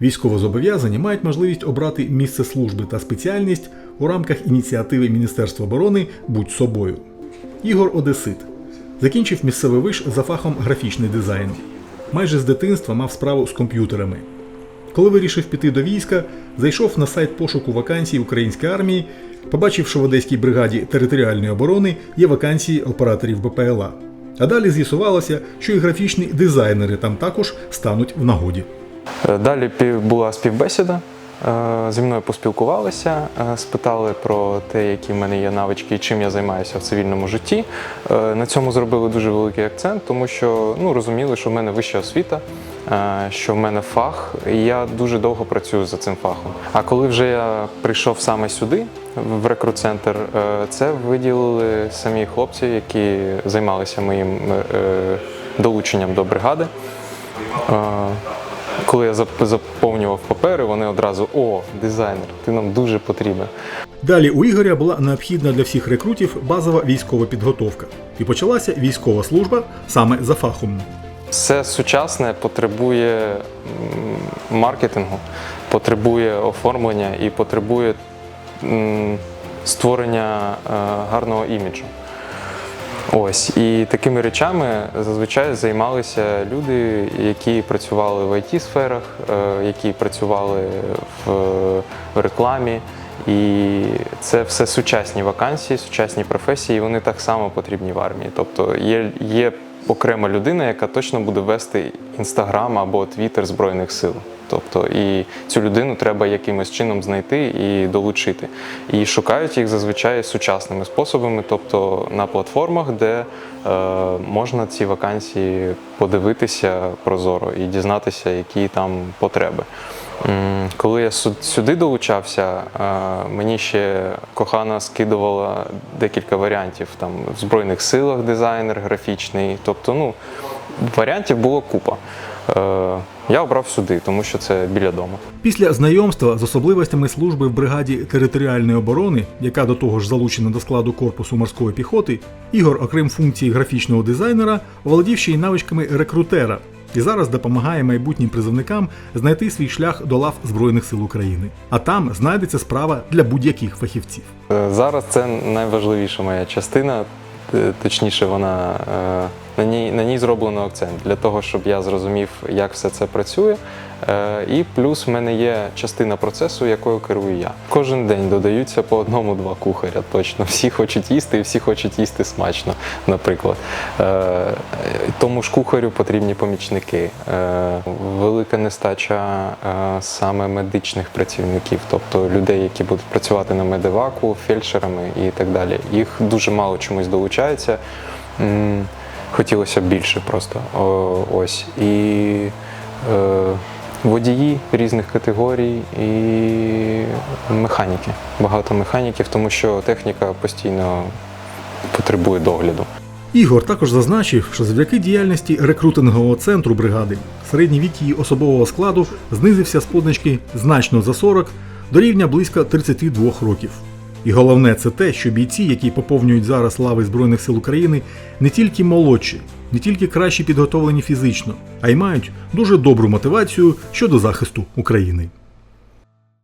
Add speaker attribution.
Speaker 1: Військовозобов'язані мають можливість обрати місце служби та спеціальність у рамках ініціативи Міністерства оборони Будь собою. Ігор Одесит закінчив місцевий виш за фахом графічний дизайн. Майже з дитинства мав справу з комп'ютерами. Коли вирішив піти до війська, зайшов на сайт пошуку вакансій української армії, побачив, що в Одеській бригаді територіальної оборони є вакансії операторів БПЛА. А далі з'ясувалося, що і графічні дизайнери там також стануть в нагоді.
Speaker 2: Е, Далі була співбесіда. е, Зі мною поспілкувалися, е, спитали про те, які в мене є навички і чим я займаюся в цивільному житті. На цьому зробили дуже великий акцент, тому що ну, розуміли, що в мене вища освіта, що в мене фах, і я дуже довго працюю за цим фахом. А коли вже я прийшов саме сюди, в рекрут-центр, це виділили самі хлопці, які займалися моїм долученням до бригади. Коли я заповнював папери, вони одразу о, дизайнер, ти нам дуже потрібен.
Speaker 1: Далі у Ігоря була необхідна для всіх рекрутів базова військова підготовка. І почалася військова служба саме за фахом.
Speaker 2: Все сучасне потребує маркетингу, потребує оформлення і потребує створення е, гарного іміджу. Ось і такими речами зазвичай займалися люди, які працювали в it сферах е, які працювали в, в рекламі. І це все сучасні вакансії, сучасні професії, вони так само потрібні в армії. Тобто є, є окрема людина, яка точно буде вести інстаграм або твіттер Збройних сил. Тобто і цю людину треба якимось чином знайти і долучити. І шукають їх зазвичай сучасними способами, тобто на платформах, де е, можна ці вакансії подивитися прозоро і дізнатися, які там потреби. Коли я сюди долучався, е, мені ще кохана скидувала декілька варіантів. Там в Збройних силах дизайнер графічний. Тобто, ну, варіантів було купа. Е, Я обрав сюди, тому що це біля дому.
Speaker 1: Після знайомства з особливостями служби в бригаді територіальної оборони, яка до того ж залучена до складу корпусу морської піхоти, Ігор, окрім функції графічного дизайнера, оволодів ще й навичками рекрутера і зараз допомагає майбутнім призовникам знайти свій шлях до лав Збройних сил України. А там знайдеться справа для будь-яких фахівців.
Speaker 2: Е, Зараз це найважливіша моя частина, точніше, вона е, на ній, на ній зроблено акцент для того, щоб я зрозумів, як все це працює. Е, І плюс в мене є частина процесу, якою керую я. Кожен день додаються по одному-два кухаря. Точно всі хочуть їсти, і всі хочуть їсти смачно, наприклад. Е, Тому ж кухарю потрібні помічники. Е, Велика нестача е, саме медичних працівників, тобто людей, які будуть працювати на медиваку, фельдшерами і так далі. Їх дуже мало чомусь долучається. Хотілося б більше просто. О, ось. І е, водії різних категорій і механіки. Багато механіків, тому що техніка постійно потребує догляду.
Speaker 1: Ігор також зазначив, що завдяки діяльності рекрутингового центру бригади середній вік її особового складу знизився з позначки значно за 40 до рівня близько 32 років. І головне це те, що бійці, які поповнюють зараз лави Збройних сил України, не тільки молодші, не тільки краще підготовлені фізично, а й мають дуже добру мотивацію щодо захисту України.